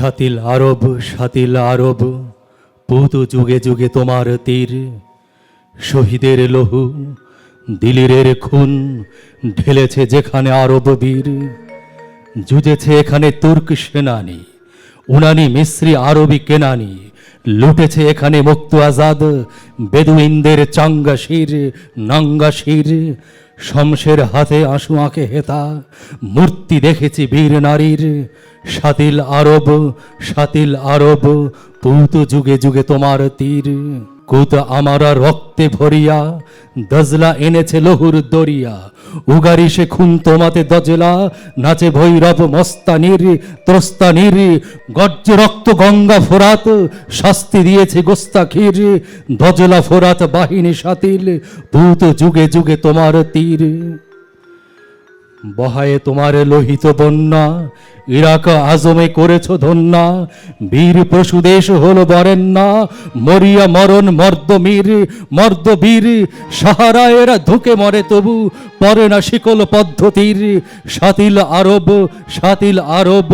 সাতিল আরব সাতিল আরব, পুত যুগে যুগে তোমার তীর। শহীদের লহু, দিলিরের খুন, ঢেলেছে যেখানে আরব বীর। যুজেছে এখানে তুর্ক সেনানি, উনানি মিশ্রি আরবি কেনানি। লুটেছে এখানে মুক্ত আজাদ, বেদুইনদের চাঙ্গা শির নাঙ্গা শির শমশের হাতে আঁসু আঁকে হেতা মূর্তি দেখেছি বীর নারীর। সাতিল আরব সাতিল আরব, পুত যুগে যুগে তোমার তীর। কুত আমারা রক্তে ভরিয়া, দজলা এনেছে লহুর দরিয়া। উগারি সে খুন তোমাতে দজলা, নাচে ভৈরব মস্তানির, ত্রস্তানির, গর্জ রক্ত গঙ্গা ফোরাত, শাস্তি দিয়েছে গোস্তাখির। দজলা ফোরাত বাহিনী সাতিল ভূত যুগে যুগে তোমার তীর। বহায়ে তোমার লোহিত বন্যা, ইরাক আজমে করেছ ধন্যা, বীর পশুদেশ হলো বরেন্না মরিয়া মরণ মর্দবীর মর্দবীর সাহারায়েরা ধুকে মরে তবু, পরে না শিকল পদ্ধতির, সাতিল আরব সাতিল আরব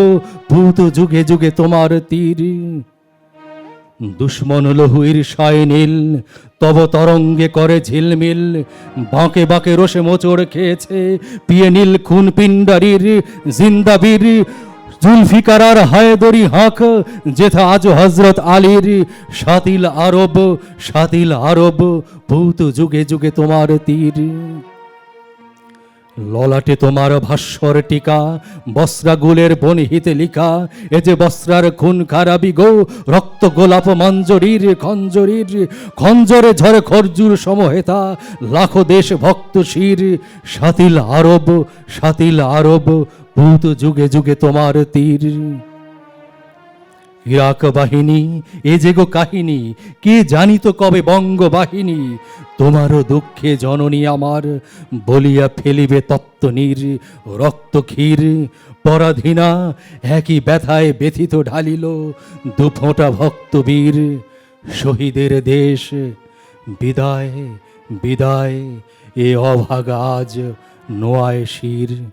ভূত যুগে যুগে তোমার তীর। দুশ্মন লহুইর সায় নীল, তব তরঙ্গে করে ঝিলমিল। বাঁকে বাঁকে রসে মোচড় খেয়েছে পিয়ে নীল খুন পিণ্ডারির জিন্দাবীর। জুলফিকার আর হায়দরি হাঁক, যেথা আজ হজরত আলীর। সাতিল আরব সাতিল আরব, ভূত যুগে যুগে তোমার তীর। ললাটে তোমার ভাস্বর টিকা বস্ত্রাগুলের বনহিতে লিখা। এ যে বস্ত্রার খুন খারাপি গো, রক্ত গোলাপ মঞ্জরির খঞ্জরির, খঞ্জরে ঝরে খরজুর সমহেতা। লাখো দেশ ভক্ত শির সাতিল আরব সাতিল আরব, ভূত যুগে যুগে তোমার তীর। ইরাক বাহিনী, এ যে গো কাহিনী, কে জানিত কবে বঙ্গ বাহিনী তোমারও দুঃখে জননী আমার বলিয়া ফেলিবে তত্ত্বনীর রক্ত ক্ষীর। পরাধীনা একই ব্যথায় ব্যথিত ঢালিল দুফোঁটা ভক্তবীর। শহীদের দেশ, বিদায় বিদায়, এ অভাগ আজ নোয়ায় শির।